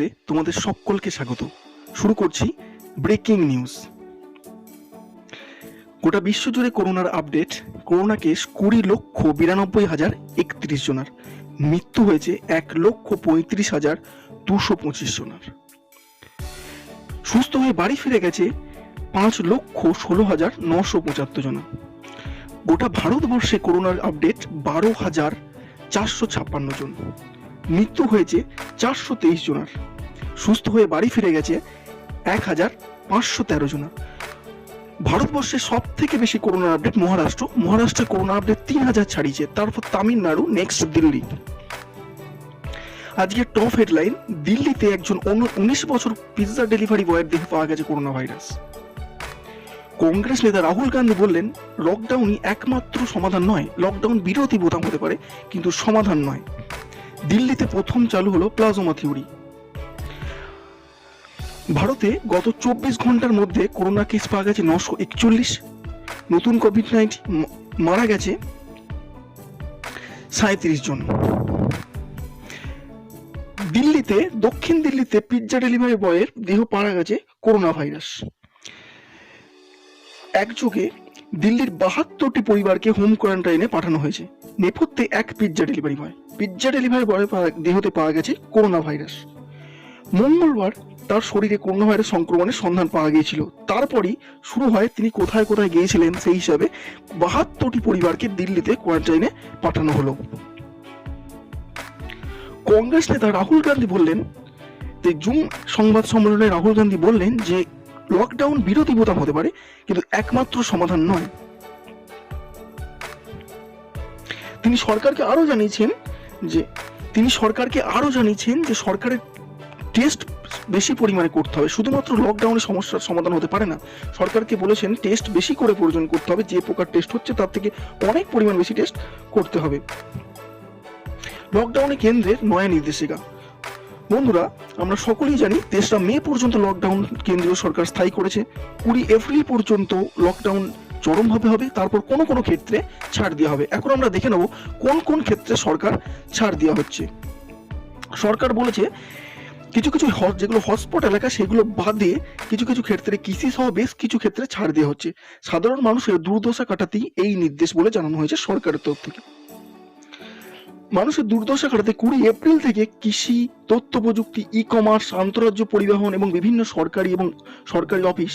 নিউজে তোমাদের সকলকে স্বাগত। শুরু করছি ব্রেকিং নিউজ। গোটা বিশ্বজুড়ে করোনার আপডেট, করোনা কেস কুড়ি লক্ষ বিরানব্বই হাজার একত্রিশ জনার। মৃত্যু হয়েছে এক লক্ষ পঁয়ত্রিশ হাজার দুশো পঁচিশ জনার। সুস্থ হয়ে বাড়ি ফিরে গেছে পাঁচ লক্ষ ষোলো হাজার নশো পঁচাত্তর জনা। গোটা ভারতবর্ষে করোনার আপডেট বারো হাজার চারশো ছাপ্পান্ন জন। মৃত্যু হয়েছে চারশো তেইশ জনার। সুস্থ হয়ে বাড়ি ফিরে গেছে এক হাজার পাঁচশো তেরো জনার। ভারতবর্ষে সব থেকে বেশি করোনা আপডেট মহারাষ্ট্র। মহারাষ্ট্রে করোনা আপডেট তিন হাজার ছাড়িয়েছে। তারপর তামিলনাড়ু নেক্সট দিল্লি। আজকে টপ হেডলাইন দিল্লিতে একজন উনিশ বছর পিৎজা ডেলিভারি বয়ের দেহে পাওয়া গেছে করোনা ভাইরাস। কংগ্রেস নেতা রাহুল গান্ধী বললেন লকডাউনই একমাত্র সমাধান নয়। লকডাউন বিরতি বোতাম হতে পারে, কিন্তু সমাধান নয়। দিল্লিতে প্রথম চালু হলো প্লাজমা থিওরি। ভারতে গত চব্বিশ ঘণ্টার মধ্যে করোনা কেস পাওয়া গেছে নশো একচল্লিশ। নতুন কোভিড নাইন্টিন মারা গেছে সাঁত্রিশ জন। দিল্লিতে, দক্ষিণ দিল্লিতে পিৎজা ডেলিভারি বয়ের দেহ পাওয়া গেছে করোনা ভাইরাস। একযোগে দিল্লির বাহাত্তরটি পরিবারকে হোম কোয়ারেন্টাইনে পাঠানো হয়েছে। নেপথ্যে এক pizza delivery boy pizza delivery boy দেহতে পাওয়া গেছে করোনা ভাইরাস মঙ্গলবার তার শরীরে করোনা ভাইরাস সংক্রমণের সন্ধান পাওয়া গিয়েছিল। তারপরই শুরু হয় তিনি কোথায় কোথায় গিয়েছিলেন সেই হিসাবে বাহাত্তরটি পরিবারকে দিল্লিতে কোয়ারেন্টাইনে পাঠানো হলো। কংগ্রেস নেতা রাহুল গান্ধী বললেন জুম সংবাদ সম্মেলনে রাহুল গান্ধী বললেন যে লকডাউন বিরতি বোতাম হতে পারে, কিন্তু একমাত্র সমাধান নয়। তিনি সরকারকে আরও জানিয়েছেন যে, তিনি সরকারকে আরও জানিয়েছেন যে সরকারের টেস্ট বেশি পরিমাণে করতে হবে। শুধুমাত্র লকডাউনের সমস্যার সমাধান হতে পারে না, সরকারকে বলেছেন টেস্ট বেশি করে প্রয়োজন করতে হবে। যে প্রকার টেস্ট হচ্ছে তার থেকে অনেক পরিমাণ বেশি টেস্ট করতে হবে। লকডাউনে কেন্দ্রের নয়া নির্দেশিকা। বন্ধুরা, আমরা সকলেই জানি তেসরা মে পর্যন্ত লকডাউন কেন্দ্রীয় সরকার স্থায়ী করেছে। কুড়ি এপ্রিল পর্যন্ত লকডাউন চরমভাবে হবে, তারপর কোনো কোনো ক্ষেত্রে ছাড় দেওয়া হবে। এখন আমরা দেখে নেব কোন কোন ক্ষেত্রে সরকার ছাড় দেওয়া হচ্ছে। সরকার বলেছে, কিছু কিছু যেগুলো হটস্পট এলাকা, সেগুলো বাদে কিছু কিছু ক্ষেত্রে কৃষি সহ বেশ কিছু ক্ষেত্রে ছাড় দেওয়া হচ্ছে। সাধারণ মানুষের দুর্দশা কাটাতেই এই নির্দেশ বলে জানানো হয়েছে সরকারের তরফ থেকে। মানুষের দুর্দশা কাটাতে কুড়ি এপ্রিল থেকে কৃষি, তথ্য প্রযুক্তি ই কমার্স আন্তরাজ্য পরিবহন এবং বিভিন্ন সরকারি এবং সরকারি অফিস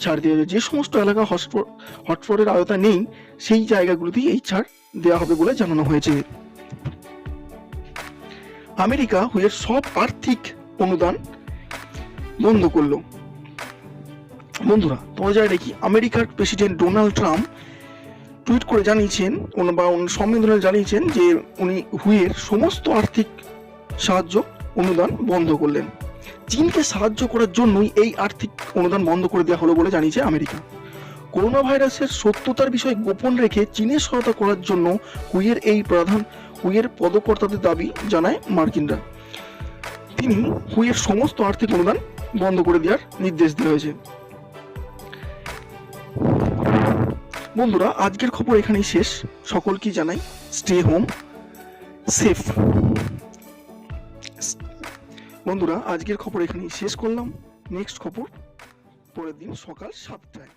ছাড় দেওয়া হবে যে সমস্ত এলাকা হটস্পট, হটস্পটের আওতা নেই, সেই জায়গাগুলোতেই এই ছাড় দেওয়া হবে বলে জানানো হয়েছে। আমেরিকা হুয়ের সব আর্থিক অনুদান বন্ধ করল। বন্ধুরা তোমরা জানি নাকি আমেরিকার প্রেসিডেন্ট ডোনাল্ড ট্রাম্প টুইট করে জানিয়েছেন বা সম্মেলনে জানিয়েছেন যে উনি হুয়ের সমস্ত আর্থিক সাহায্য অনুদান বন্ধ করলেন। চীনকে সাহায্য করার জন্যই এই আর্থিক অনুদান বন্ধ করে দেওয়া হলো বলে জানিয়েছে আমেরিকা। করোনা ভাইরাসের সত্যতার বিষয়ে গোপন রেখে চীনের সহায়তা করার জন্য হুইয়ের এই প্রধান, হুইয়ের পদকর্তাদের দাবি জানায় মার্কিনরা। তিনি হুইয়ের সমস্ত আর্থিক অনুদান বন্ধ করে দেওয়ার নির্দেশ দেওয়া হয়েছে বন্ধুরা, আজকের খবর এখানেই শেষ। সকলকে জানাই স্টে হোম সেফ বন্ধুরা, আজকের খবর এখানেই শেষ করলাম। নেক্সট খবর, পরের দিন সকাল সাতটায়।